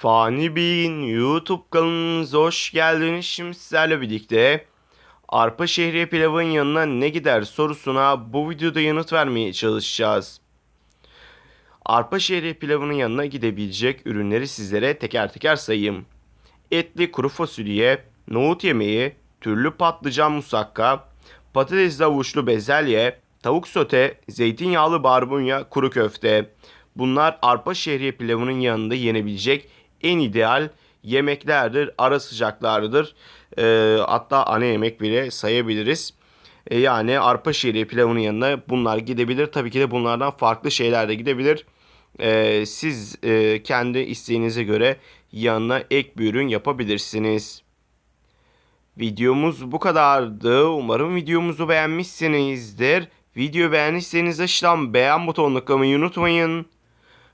Fani Bey'in YouTube kanalınıza hoş geldiniz. Şimdi sizlerle birlikte arpa şehriye pilavın yanına ne gider sorusuna bu videoda yanıt vermeye çalışacağız. Arpa şehriye pilavının yanına gidebilecek ürünleri sizlere teker teker sayayım. Etli kuru fasulye, nohut yemeği, türlü patlıcan musakka, patates avuçlu bezelye, tavuk sote, zeytinyağlı barbunya, kuru köfte. Bunlar arpa şehriye pilavının yanında yenebilecek en ideal yemeklerdir, ara sıcaklardır. Ee, hatta ana yemek bile sayabiliriz. Ee, yani arpa şehriye pilavının yanına bunlar gidebilir. Tabii ki de bunlardan farklı şeyler de gidebilir. Ee, siz e, kendi isteğinize göre yanına ek bir ürün yapabilirsiniz. Videomuz bu kadardı. Umarım videomuzu beğenmişsinizdir. Video beğendiyseniz aşağıdan beğen butonuna tıklamayı unutmayın.